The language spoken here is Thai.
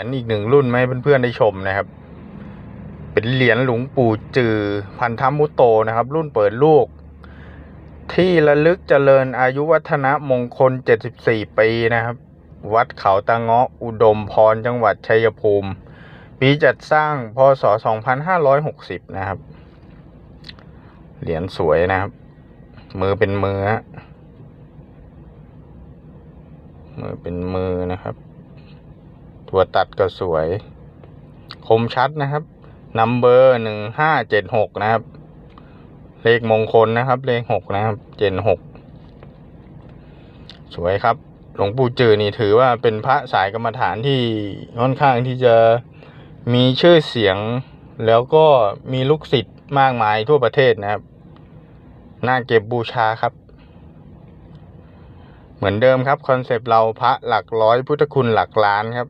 รียญอีกหนึ่งรุ่นมาให้เพื่อนๆได้ชมนะครับ เป็นเหรียญหลวงปู่จือพันธมุตโตนะครับ รุ่นเปิดลูก ที่ระลึกเจริญอายุวัฒนะมงคล 74 ปีนะครับ วัดเขาตะเงาะอุดมพรจังหวัดชัยภูมิ ปีจัดสร้างพศ 2560 นะครับ เหรียญสวยนะครับ มือเป็นมือมือเป็นมือนะครับ ตัวตัดก็สวย คมชัดนะครับนัมเบอร์หนึ่งห้าเจ็ดหกนะครับ เลขมงคลนะครับ เลขหกนะครับ เจ็ดหกสวยครับ หลวงปู่จือนี่ถือว่าเป็นพระสายกรรมฐานที่ค่อนข้างที่จะมีชื่อเสียง แล้วก็มีลูกศิษย์มากมายทั่วประเทศนะครับ น่าเก็บบูชาครับ เหมือนเดิมครับคอนเซปต์เราพระหลักร้อยพุทธคุณหลักล้านครับ